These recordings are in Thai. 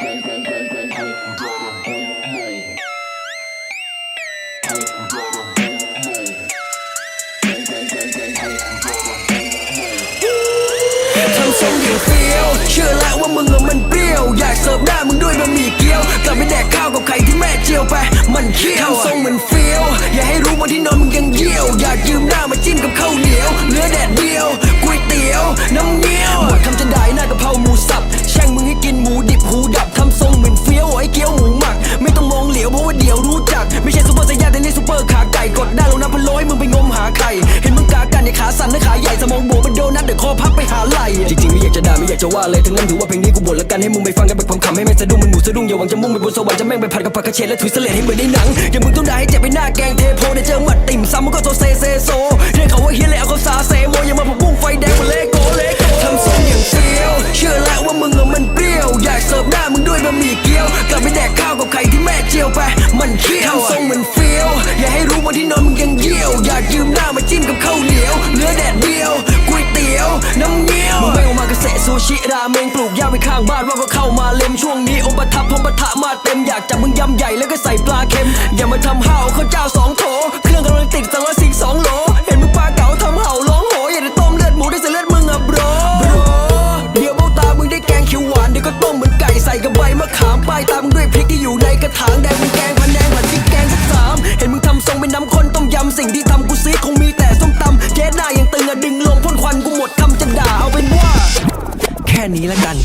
Thầm sông điệu phiêu Trở lại qua mừng ở mình biết. จะว่าเลยทั้งนั้นถือว่าเพลงนี้กูบ่นละกันให้มึงไปฟังกันแบบความขำให้แม่สะดุ้งมันหมูสะดุ้งอย่าหวังจะมุ่งไปบนสวรรค์จะแม่งไปผัดกับผักกระเฉดและถุยเสลดให้เหมือนในหนังอย่ามึงต้องได่าให้เจ็บไปหน้าแกงเทโพได้เจอหมัดติ่มซ้ำมันก็โซเซเซโซเรียกเขาว่าเฮียเลยเอาเขาซาเซโมอย่ามาผักบุ้งไฟแดงมาเลโกเลโกทำทรงอย่างเซียวเชื่อแล้วว่ามึงอะมันเปรี้ยวอยากเสิร์ฟหน้ามึงด้วยบะหมี่เกี๊ยวกลับไปแดกข้าวกับไข่ที่แม่เจียวไปมันเคี้ยวทำทรงเหมือนเฟี้ยวอย่าให้รู้ว่าที่นอนมึงยังเยี่ยวอยากยืมหน้ามา ซูชิราเมงปลูกหญ้าไว้ข้างบ้านว่าก็เข้ามาเล็มช่วงนี้องค์ประทับพมปะทะมาเต็มอยากจับมึงยำใหญ่แล้วก็ใส่ปลาเค็ม อย่ามาทำห่าวข้าวเจ้าสองโถเครื่องกำลังติดสังกะสีสองโหล เห็นมึงปลาเก๋าทำเห่าร้องโหอยากได้ต้มเลือดหมูได้ใส่เลือดมึงอะ bro เดี๋ยวเบ้าตามึงได้แกงเขียวหวานเดี๋ยวก็ต้มเหมือนไก่ใส่กับใบมะขามป้ายตามึงด้วยพริกที่อยู่ในกระถางแดงเป็นแกงพันแดงผัดพริกแกงสักสามเห็นมึงทำทรงเป็นน้ำข้นต้มยำสิ่งที่ แค่นี้ละกัน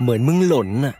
เหมือนมึงหล่นน่ะ